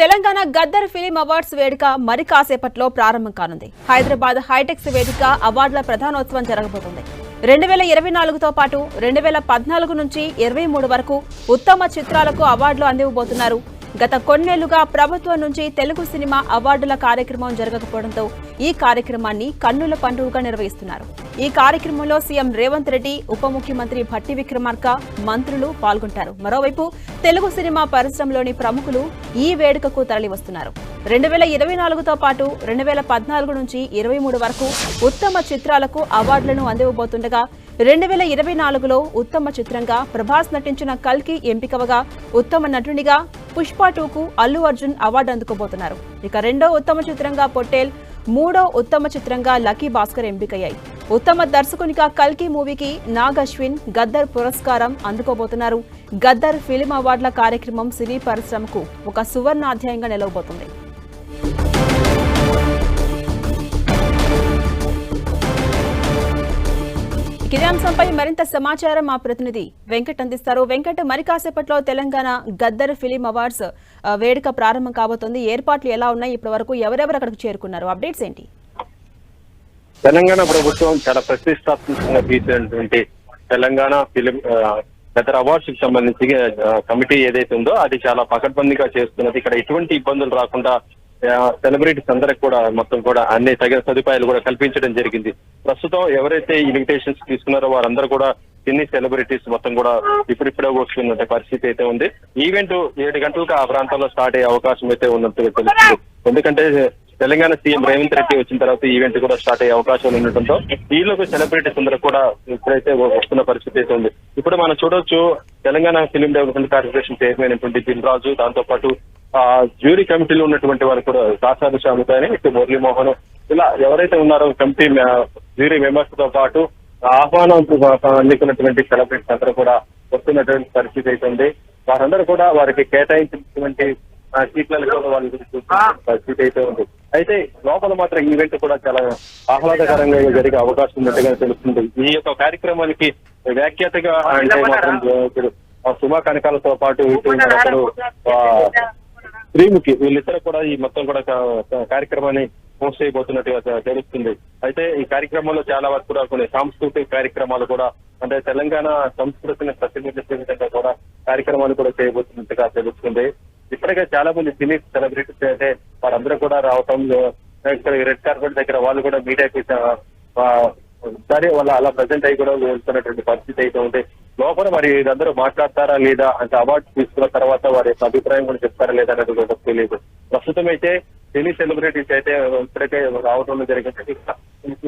Telangana Gaddar film awards వేడుక మరి కాసేపట్లో ప్రారంభం కానుంది. హైదరాబాద్ హైటెక్స్ వేదిక అవార్డుల ప్రధానోత్సవం జరగబోతుంది. రెండు వేల ఇరవై నాలుగుతో పాటు రెండు వేల పద్నాలుగు నుంచి ఇరవై మూడు వరకు ఉత్తమ చిత్రాలకు అవార్డులు అందివ్వబోతున్నారు గత కొన్నేళ్ళుగా ప్రభుత్వం నుంచి తెలుగు సినిమా అవార్డుల కార్యక్రమం జరగకపోవడంతో ఈ కార్యక్రమాన్ని కన్నుల పండుగగా నిర్వహిస్తున్నారు. ఈ కార్యక్రమంలో సీఎం రేవంత్ రెడ్డి ఉప ముఖ్యమంత్రి భట్టి విక్రమార్క మంత్రులు పాల్గొంటారు. మరోవైపు తెలుగు సినిమా పరిశ్రమలోని ప్రముఖులు ఈ వేడుకకు తరలివస్తున్నారు. రెండు వేల ఇరవై నాలుగుతో పాటు రెండు వేల పద్నాలుగు నుంచి ఇరవై మూడు వరకు ఉత్తమ చిత్రాలకు అవార్డులను అందివ్వబోతుండగా రెండు వేల ఇరవై నాలుగులో ఉత్తమ చిత్రంగా ప్రభాస్ నటించిన కల్కి ఎంపికవగా ఉత్తమ నటునిగా పుష్ప టూకు అల్లు అర్జున్ అవార్డు అందుకోబోతున్నారు. ఇక రెండో ఉత్తమ చిత్రంగా పొట్టేల్ మూడో ఉత్తమ చిత్రంగా లక్కీ భాస్కర్ ఎంపికయ్యాయి. ఉత్తమ దర్శకునిగా కల్కి మూవీకి నాగ్ అశ్విన్ గద్దర్ పురస్కారం అందుకోబోతున్నారు. గద్దర్ ఫిలిం అవార్డుల కార్యక్రమం సినీ పరిశ్రమకు ఒక సువర్ణాధ్యాయంగా నిలవబోతుంది. అంశంపై మరింత సమాచారం మా ప్రతినిధి వెంకట్ అందిస్తారు వెంకట్ మరి కాసేపట్లో తెలంగాణ గద్దర్ ఫిలిం అవార్డ్స్ ఆ, వేడుక ప్రారంభం కాబోతోంది. ఏర్పాట్లు ఎలా ఉన్నాయి? ఇప్పటి వరకు ఎవరెవరు అక్కడికి చేరుకున్నారు? అప్డేట్స్ ఏంటి? తెలంగాణ ప్రభుత్వం చాలా ప్రతిష్టాత్మకంగా తీసినటువంటి తెలంగాణ ఫిలిం గత అవార్డ్స్కి సంబంధించి కమిటీ ఏదైతే ఉందో అది చాలా పకడ్బందీగా చేస్తున్నది. ఇక్కడ ఎటువంటి ఇబ్బందులు రాకుండా సెలబ్రిటీస్ అందరికి కూడా మొత్తం కూడా అన్ని తగిన సదుపాయాలు కూడా కల్పించడం జరిగింది. ప్రస్తుతం ఎవరైతే ఇన్విటేషన్స్ తీసుకున్నారో వారందరూ కూడా సినీ సెలబ్రిటీస్ మొత్తం కూడా ఇప్పుడిప్పుడే వస్తున్నట్టు పరిస్థితి అయితే ఉంది. ఈవెంట్ ఏడు గంటలకు ఆ ప్రాంతంలో స్టార్ట్ అయ్యే అవకాశం అయితే ఉన్నట్టుగా తెలుస్తుంది. ఎందుకంటే తెలంగాణ సీఎం రేవంత్ రెడ్డి వచ్చిన తర్వాత ఈవెంట్ కూడా స్టార్ట్ అయ్యే అవకాశం ఉండటంతో ఈలోపు సెలబ్రిటీస్ అందరూ కూడా ఇప్పుడైతే వస్తున్న పరిస్థితి అయితే ఉంది. ఇప్పుడు మనం చూడొచ్చు Telangana film development corporation chairman అయినటువంటి దిల్ రాజు దాంతో పాటు ఆ జ్యూరీ కమిటీలో ఉన్నటువంటి వారు కూడా సాసాది శామితాని ఇటు మురళీమోహన్ ఇలా ఎవరైతే ఉన్నారో కమిటీ జ్యూరీ మెంబర్స్తో పాటు ఆహ్వానం అందుకున్నటువంటి సెలబ్రిటీస్ అందరూ కూడా వస్తున్నటువంటి పరిస్థితి అయితే ఉంది వారందరూ కూడా వారికి కేటాయించినటువంటి ఆ సీట్లను కూడా వాళ్ళు చూస్తున్న పరిస్థితి అయితే ఉంది. అయితే లోపల మాత్రం ఈవెంట్ కూడా చాలా ఆహ్లాదకరంగా జరిగే అవకాశం ఉన్నట్టుగా తెలుస్తుంది. ఈ యొక్క కార్యక్రమానికి వ్యాఖ్యాతగా అంటే మాత్రం సుమా కనకాలతో పాటు ఇటు శ్రీముఖి వీళ్ళిద్దరు కూడా ఈ మొత్తం కూడా కార్యక్రమాన్ని హోస్ట్ చేయబోతున్నట్టుగా తెలుస్తుంది. అయితే ఈ కార్యక్రమంలో చాలా వరకు కూడా కొన్ని సాంస్కృతిక కార్యక్రమాలు కూడా అంటే తెలంగాణ సంస్కృతిని ప్రతిబింబించే విధంగా కూడా కార్యక్రమాలు కూడా చేయబోతున్నట్టుగా తెలుస్తుంది. ఇప్పటికే చాలా మంది సినీ సెలబ్రిటీస్ అయితే వారందరూ కూడా రావటం రెడ్ కార్పెట్ దగ్గర వాళ్ళు కూడా మీడియాకి సరే వాళ్ళ అలా ప్రజెంట్ అయ్యి కూడా వెళ్తున్నటువంటి పరిస్థితి అయితే ఉంది. లోపల మరి వీరందరూ మాట్లాడతారా లేదా అంటే అవార్డు తీసుకున్న తర్వాత వారి యొక్క అభిప్రాయం కూడా చెప్తారా లేదా అనేది కూడా తెలియదు ప్రస్తుతం అయితే సినీ సెలబ్రిటీస్ అయితే ఇప్పటికే రావడం జరిగింది.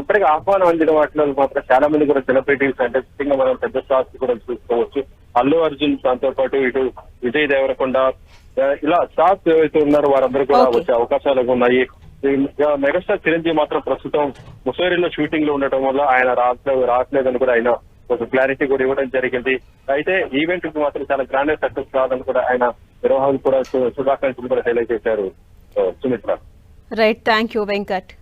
ఇప్పటికే ఆహ్వానం అందిన వాటిలో మాత్రం చాలా మంది కూడా సెలబ్రిటీస్ అంటే ముఖ్యంగా మనం పెద్ద స్టార్స్ కూడా చూసుకోవచ్చు. అల్లు అర్జున్ దాంతో పాటు ఇటు విజయ్ దేవరకొండ ఇలా స్టార్స్ ఏవైతే ఉన్నారో వారందరూ కూడా. వచ్చే అవకాశాలు ఉన్నాయి. మెగాస్టార్ చిరంజీవి మాత్రం ప్రస్తుతం ముసోరిలో షూటింగ్లో ఉండటం వల్ల ఆయన రావట్లేదు రావట్లేదని కూడా ఆయన కొంచెం క్లారిటీ కూడా ఇవ్వడం జరిగింది. అయితే ఈవెంట్కు మాత్రం చాలా గ్రాండ్ సక్సెస్ కావాలని కూడా ఆయన నిర్వాహకులు కూడా శుభాకాంక్షలు కూడా తెలియజేశారు. Sumitra. Right thank you Venkat